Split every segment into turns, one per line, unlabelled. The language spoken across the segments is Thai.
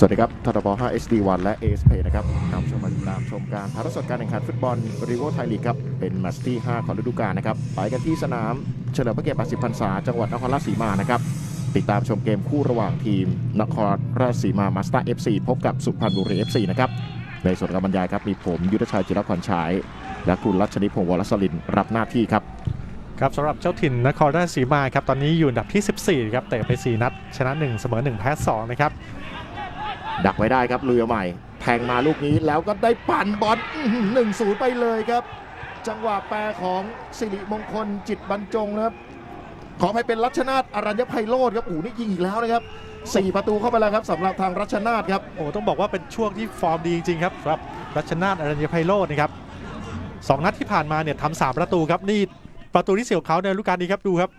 สวัสดีครับททบ5 HD1 และ ASP นะครับนำชมมาติดตามชมการถ่ายทอดสดการแข่งขันฟุตบอลริโวไทยลีกครับ เป็นแมตช์ที่ 5 ของฤดูกาลนะครับ ไปกันที่สนามเฉลิมพระเกียรติ80พรรษา จังหวัดนครราชสีมานะครับ ติดตามชมเกมคู่ระหว่างทีม นครราชสีมามาสเตอร์ FC พบกับสุพรรณบุรี FC นะครับ ในส่วนการบรรยายครับ มีผมยุทธชัยจิรพันธ์ฉายและคุณรัชนิพงศ์วรสลินรับหน้าที่ครับ
ครับสำหรับเจ้าถิ่นนครราชสีมาครับ ตอนนี้อยู่อันดับที่ 14 ครับ เตะไป 4 นัด ชนะ 1 เสมอ 1 แพ้ 2 นะครับ
ดักไว้ได้ครับลุยเอใหม่แทงมาลูกนี้แล้วก็ได้ปั่นบอลหนึ่งศูนย์ไปเลยครับ จังหวะแปรของสิริมงคลจิตบรรจงนะครับ ขอให้เป็นรัชนาทอรัญญไพโรธครับอ้โหนี่ยิงอีกแล้วนะครับสี่ประตูเข้าไปแล้วครับสำหรับทางรัชนาทครับ
โอ้ต้องบอกว่าเป็นช่วงที่ฟอร์มดีจริงๆครับสำหรับรัชนาทอรัญญไพโรจน์นะครับสองนัดที่ผ่านมาเนี่ยทำสามประตูครับนี่ประตูที่เสี่ยวเขาในฤดูกาลนี้ครับดูครับ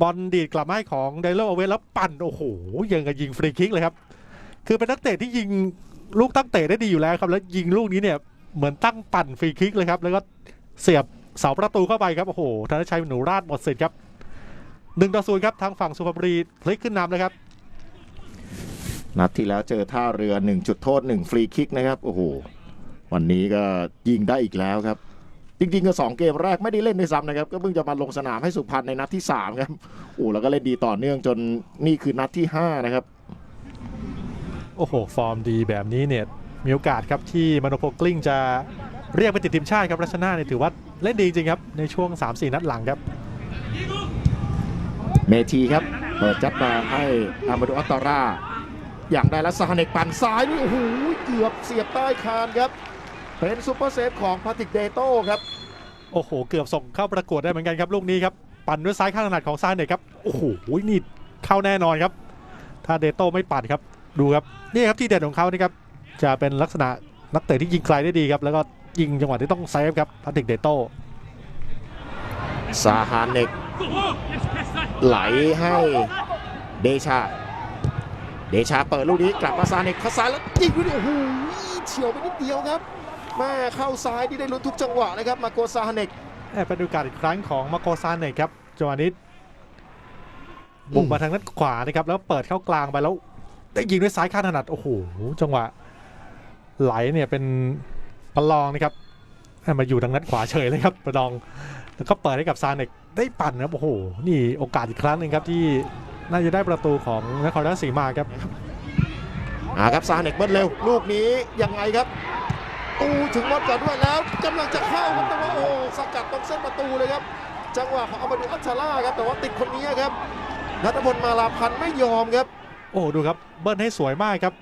บอลดีดกลับมาให้ของไดโลเอาไว้แล้วปั่นโอ้โหยังกับยิงฟรีคิกเลยครับ คือเป็นนักเตะที่ยิงลูกตั้งเตะได้ดีอยู่แล้วครับ แล้วยิงลูกนี้เนี่ยเหมือนตั้งปั่นฟรีคิกเลยครับ แล้วก็เสียบเสาประตูเข้าไปครับโอ้โหธนชัยหนูราชหมดสิทธิ์ครับหนึ่งต่อศูนย์ครับทางฝั่งสุพรรณบุรีพลิกขึ้นนำเลยครับ
นัดที่แล้วเจอท่าเรือ1จุดโทษ1ฟรีคิกนะครับโอ้โหวันนี้ก็ยิงได้อีกแล้วครับ จริงๆก็สองเกมแรกไม่ได้เล่นด้วยซ้ำนะครับ ก็เพิ่งจะมาลงสนามให้สุพรรณในนัดที่3ครับโอ้แล้วก็เล่นดีต่อเนื่องจนนี่คือนัดที่5นะครับ
โอ้โห ฟอร์มดีแบบนี้เนี่ย มีโอกาสครับที่มโนโพกลิ้งจะเรียกไปติดทีมชาติครับรัชนาเนี่ยถือว่าเล่นดีจริงครับ ในช่วง 3-4 นัดหลังครับ
เมทีครับ เปิดจับมาให้อามาดูอัตตารา อย่างได้และซาเนกปั่นซ้ายนี่โอ้โหเกือบเสียบใต้คานครับ เป็นซูเปอร์เซฟของพาติกเดโต้ครับ
โอ้โห เกือบส่งเข้าประกวดได้เหมือนกันครับ ลูกนี้ครับ ปั่นด้วยซ้ายข้างถนัดของซานเนกครับ โอ้โห นี่เข้าแน่นอนครับ ถ้าเดโต้ไม่ปั่นครับ ดูครับ นี่ครับที่เด่นของเขานี่ครับ จะเป็นลักษณะนักเตะที่ยิงไกลได้ดีครับ แล้วก็ยิงจังหวะที่ต้องเซฟครับพาติกเดโต้
ซาฮานเนกไหลให้เดชา เดชาเปิดลูกนี้กลับมาซาเนกเข้าซ้ายแล้วยิงลูกนี้โอ้โหเฉียวไปนิดเดียวครับ แม่เข้าซ้ายที่ได้ลุ้นทุกจังหวะนะครับมาโกซาฮานเนก
แอบเป็นโอกาสอีกครั้งของมาโกซานเนกครับจังหวะนี้บุกมาทางด้านขวานะครับแล้วเปิดเข้ากลางไปแล้วได้ยิงด้วยซ้ายข้างถนัดโอ้โหจังหวะ ไหลเนี่ยเป็นประลองนะครับให้มาอยู่ทางด้านขวาเฉยเลยครับประลองแล้วก็เปิดให้กับซานเนกได้ปั่นครับโอ้โหนี่โอกาสอีกครั้งหนึ่งครับที่น่าจะได้ประตูของนครราชสีมาครับ
อ่าครับซาเนกเบิ้ลเร็ว ลูกนี้ยังไงครับ อูถึงรถก่อนด้วยแล้วกำลังจะเข้าครับแต่ว่าโอ้สกัดตรงเส้นประตูเลยครับ จังหวะของอามาดูอัชชาล่าครับแต่ว่าติดคนนี้ครับนัทพลมาลาพันธ์ไม่ยอมครับ
โอ้ดูครับเบิ้ลให้สวยมากครับ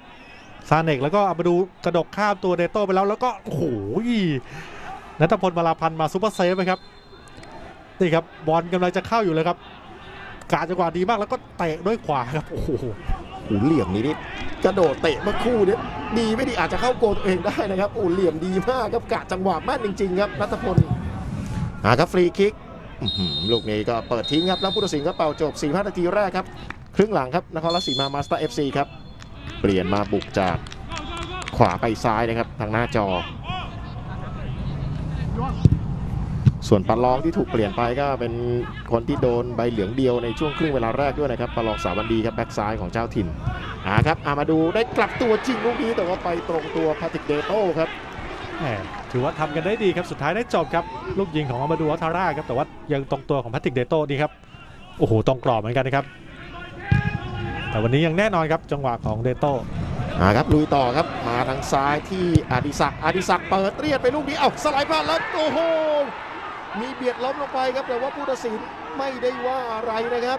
ซานเนกแล้วก็เอามาดูกระดกข้ามตัวเดโต้ไปแล้วแล้วก็โอ้โหนัทพลมาลาพันธ์มาซูเปอร์เซฟไปครับนี่ครับบอลกำลังจะเข้าอยู่เลยครับ การจังหวะดีมากแล้วก็เตะด้วยขวาครับโอ้โห
อ้เหลี่ยมนี้นี่กระโดดเตะเมื่อคู่เนี่ยดีไม่ดีอาจจะเข้าโกลตัวเองได้นะครับอ้เหลี่ยมดีมากครับกะจังหวะแม่นจริงๆครับนัทพลหาครับฟรีคิกลูกนี้ก็เปิดทิ้งครับแล้วผู้ตัดสินก็เป่าจบ4 5นาทีแรกครับครึ่งหลังครับนครราชสีมามาสเตอร์เอฟซีครับเปลี่ยนมาบุกจากขวาไปซ้ายนะครับทางหน้าจอ ส่วนปาลองที่ถูกเปลี่ยนไปก็เป็นคนที่โดนใบเหลืองเดียวในช่วงครึ่งเวลาแรกด้วยนะครับปาลองสาวันดีครับแบ็กซ้ายของเจ้าถิ่นอ่าครับอามาดูได้กลับตัวจริงลูกนี้แต่ว่าไปตรงตัวพาติกเดโต้ครับ
แหมถือว่าทำกันได้ดีครับสุดท้ายได้จบครับ ลูกยิงของอามาดูอัลทาร่าครับแต่ว่ายังตรงตัวของแพทริกเดโต้ดีครับโอ้โหตรงกรอบเหมือนกันนะครับ แต่วันนี้ยังแน่นอนครับจังหวะของเดโต้
อ่าครับลุยต่อครับมาทางซ้ายที่อดิศักดิ์อดิศักดิ์เปิดเรียดไปลูกนี้เอ้าสไลด์พลาดแล้วโอ้โห มีเบียดล้มลงไปครับแต่ว่าผู้ตัดสินไม่ได้ว่าอะไรนะครับ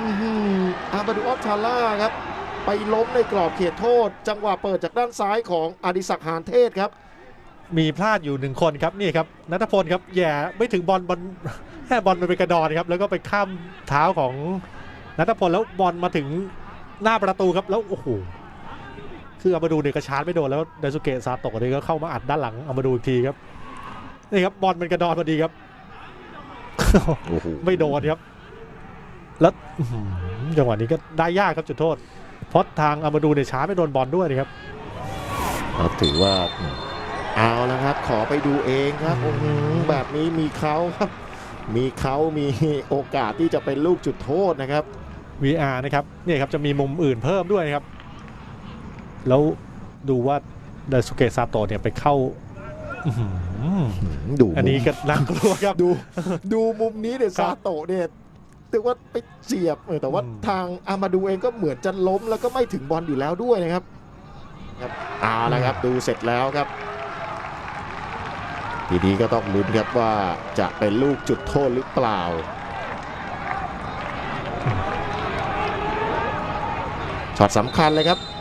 อื้อหืออาบาดูออฟชาล่าครับ ไปล้มในกรอบเขตโทษ จังหวะเปิดจากด้านซ้ายของอดิศักดิ์หานเทศครับ
มีพลาดอยู่หนึ่งคนครับนี่ครับนัทพลครับแย่ไม่ถึงบอลบอลแค่บอลมันเป็นกระดอนครับ แล้วก็ไปข้ามเท้าของนัทพลแล้วบอลมาถึงหน้าประตูครับแล้วโอ้โหคืออามาดูเนี่ยกระชาร์จไม่โดนแล้วไดสุเกะซาโตะเนี่ยก็เข้ามาอัดด้านหลังเอามาดูอีกทีครับ นี่ครับบอลเป็นกระดอนพอดีครับ
โอ้โห
ไม่โดนครับ แล้วอื้อหือจังหวะนี้ก็ได้ยากครับจุดโทษ เพราะทางอามาดูเนี่ยช้าไม่โดนบอลด้วยนะครับ
เราถือว่าเอาแล้วครับ ขอไปดูเองครับอื้อหือแบบนี้มีเขาครับ มีเขามีโอกาสที่จะเป็นลูกจุดโทษนะครับ
VR นะครับเนี่ยครับจะมีมุมอื่นเพิ่มด้วยนะครับ แล้วดูว่าไดสุเกะซาโตะเนี่ยไปเข้าอื้อหือ
ดู
อันนี้ก็น่ากลัวครับ
ดู ดูมุมนี้เนี่ย
ครั
ซา
บ
โตะเนี่ยถือว่าไปเสียบเออแต่ว่า
อืม
ทางอามาดูเองก็เหมือนจะล้มแล้วก็ไม่ถึงบอลอยู่แล้วด้วยนะครับครับเอาละครับดูเสร็จแล้วครับ ทีนี้ก็ต้องลุ้นครับว่าจะเป็นลูกจุดโทษหรือเปล่าช็อตสำคัญเลยครับอืม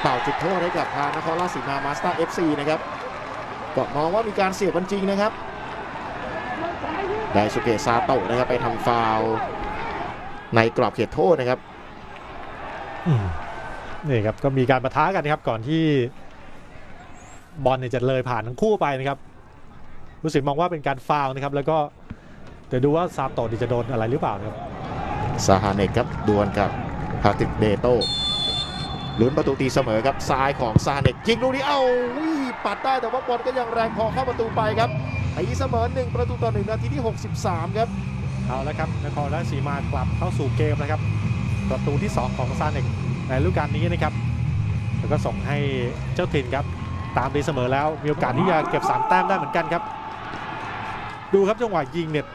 เป่าจุดโทษให้กับทางนครราชสีมามาสเตอร์เอฟซีนะครับก็มองว่ามีการเสียบกันจริงนะครับ ไดสุเกะซาโตะนะครับไปทำฟาวล์ในกรอบเขตโทษนะครับ
อืมนี่ครับก็มีการประทะกันนะครับก่อนที่บอลเนี่ยจะเลยผ่านทั้งคู่ไปนะครับรู้สึกมองว่าเป็นการฟาวล์นะครับ แล้วก็เดี๋ยวดูว่าซาโตะนี่จะโดนอะไรหรือเปล่านะครับ
ซาฮาเนกครับดวลกับพาติกเดโต ลุ้นประตูตีเสมอครับซ้ายของซาเนกยิงลูกนี้เอ้าวิ่ปัดได้แต่ว่าบอลก็ยังแรงพอเข้าประตูไปครับตีเสมอหนึ่งประตูต่อหนึ่งนาทีที่ 63 ครับ
เอาละครับนครราชสีมากลับเข้าสู่เกมนะครับ ประตูที่ 2 ของซาเนกในฤดูกาลนี้นะครับแล้วก็ส่งให้เจ้าถิ่นครับตามตีเสมอแล้วมีโอกาสที่จะเก็บ3แต้มได้เหมือนกันครับ ดูครับจังหวะยิงเนี่ย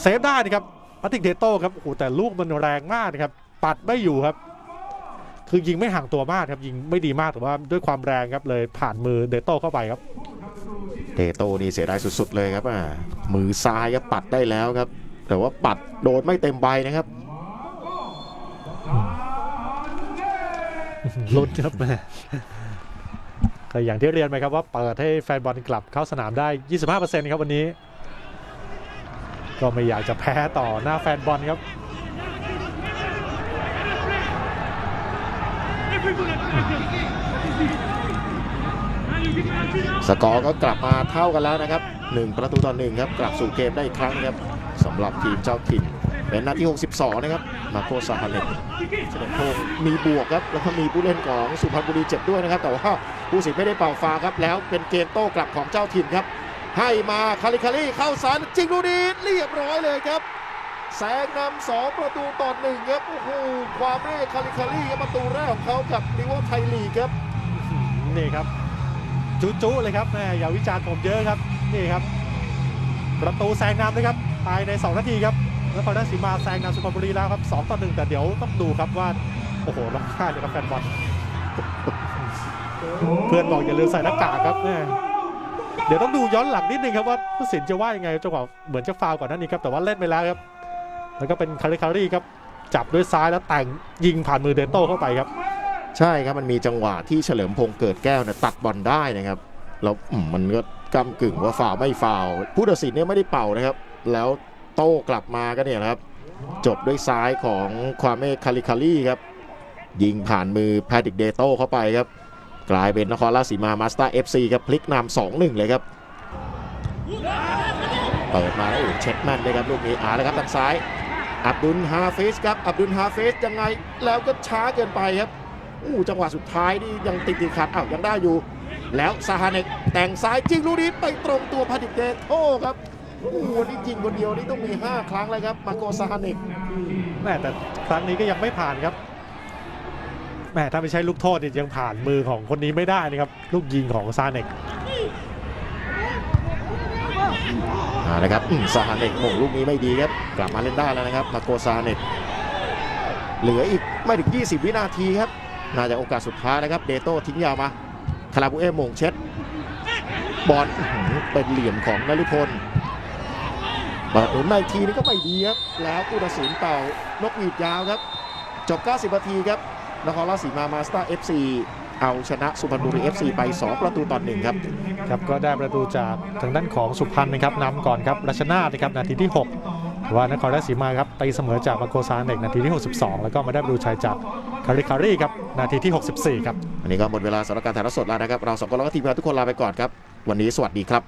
เซฟได้นะครับพัติกเดโต้ครับโอ้แต่ลูกมันแรงมากนะครับปัดไม่อยู่ครับ คือยิงไม่ห่างตัวมากครับยิงไม่ดีมากแต่ว่าด้วยความแรงครับเลยผ่านมือเดโต้เข้าไปครับ
เดโตนี่เสียดายสุดๆเลยครับอ่ามือซ้ายครับปัดได้แล้วครับ แต่ว่าปัดโดนไม่เต็มใบนะครับ
ลุ้นครับแม่ก็อย่างที่เรียนไปครับว่าเปิดให้แฟนบอลกลับเข้าสนามได้ 25%ครับวันนี้ ก็ไม่อยากจะแพ้ต่อหน้าแฟนบอลครับ
สกอร์ก็กลับมาเท่ากันแล้วนะครับ 1 ประตูต่อหนึ่งครับ กลับสู่เกมได้อีกครั้งครับสำหรับทีมเจ้าถิ่น เป็นนาที62 นะครับ มาโคซาฮาเนตเฉลิมพงศ์มีบวกครับ แล้วก็มีผู้เล่นของสุพรรณบุรีเจ็บด้วยนะครับ แต่ว่าผู้สินไม่ได้เป่าฟาครับ แล้วเป็นเกมโต้กลับของเจ้าถิ่นครับ ให้มาคาริคารีเข้าสารจริงลูกนี้เรียบร้อยเลยครับ แซงนำสองประตูต่อหนึ่งครับโอ้โหความเร่คาริคารีครับประตูแรกของเขากับลิเวอร์ไทยลีกครับ
นี่ครับ จุจุเลยครับแม่อย่าวิจารณ์ผมเยอะครับนี่ครับ ประตูแซงนำนะครับภายใน 2 นาทีครับนครราชสีมาแซงนำสุพรรณบุรีแล้วครับ2ต่อ1แต่เดี๋ยวต้องดูครับว่าโอ้โหร้องไห้เลยครับแฟนบอลเพื่อนบอกอย่าลืมใส่หน้ากากครับแม่เดี๋ยวต้องดูย้อนหลังนิดนึงครับว่าผู้สินจะว่ายังไงจังหวะเหมือนจะฟาวล์ก่อนหน้านี้ครับแต่ว่าเล่นไปแล้วครับ แล้วก็เป็นคาริคารีครับจับด้วยซ้ายแล้วแต่งยิงผ่านมือเดนโต้เข้าไปครับ
ใช่ครับมันมีจังหวะที่เฉลิมพงษ์เกิดแก้วเนี่ยตัดบอลได้นะครับแล้วมันก็กำกึ่งว่าฟาวไม่ฟาวผู้ตัดสินเนี่ยไม่ได้เป่านะครับ แล้วโต้กลับมาก็เนี่ยครับ จบด้วยซ้ายของความเมคาริคารีครับ ยิงผ่านมือแพทริกเดโต้เข้าไปครับ กลายเป็นนครราชสีมามาสเตอร์เอฟซีครับพลิกนำสองหนึ่งเลยครับเปิดมาแล้วเช็ดแม่นเลยครับลูกนี้อาแล้วครับทางซ้าย อับดุลฮาฟิสครับอับดุลฮาฟิสยังไงแล้วก็ช้าเกินไปครับอู้จังหวะสุดท้ายนี่ยังติดติดขัดอ้าวยังได้อยู่ แล้วซาฮาเนกแต่งซ้ายจริงลูกนี้ไปตรงตัวพาดิเดโทครับอู้นนี้จริงคนเดียวนี่ต้องมี 5 ครั้งแล้วครับมาโกซาฮาเนก
แม่แต่ครั้งนี้ก็ยังไม่ผ่านครับแม่ถ้าไม่ใช่ลูกโทษเนี่ยยังผ่านมือของคนนี้ไม่ได้นะครับ ลูกยิงของซาเนก
อ่านะครับซาฮาเนกโมงลูกนี้ไม่ดีครับ กลับมาเล่นได้แล้วนะครับมาโกซาเนกเหลืออีกไม่ถึง 20 วินาทีครับ น่าจะโอกาสสุดท้ายนะครับ เดโต้ทิ้งยาวมาคาราบูเอโมงเช็ด บอลเป็นเหลี่ยมของนฤพลเปิดหนุนมาอีกทีนี้ก็ไม่ดีครับ แล้วผู้ตัดสินเป่านกหวีดยาวครับ จบ 90 นาทีครับนครราชสีมามาสเตอร์ FC เอาชนะสุพรรณบุรี FC ไป 2 ประตูต่อหนึ่งครับ
ครับก็ได้ประตูจากทางด้านของสุพรรณนะครับนำก่อนครับรัชนาธนะครับนาทีที่ 6 ว่านครราชสีมาครับตีเสมอจากมาโกซาเนกนาทีที่ 62 แล้วก็มาได้ประตูชัยจากคาริคารีครับนาทีที่ 64 ครับ
อันนี้ก็หมดเวลาสำหรับการถ่ายทอดสดแล้วนะครับ เราสองคนแล้วก็ทีมงานทุกคนลาไปก่อนครับ วันนี้สวัสดีครับ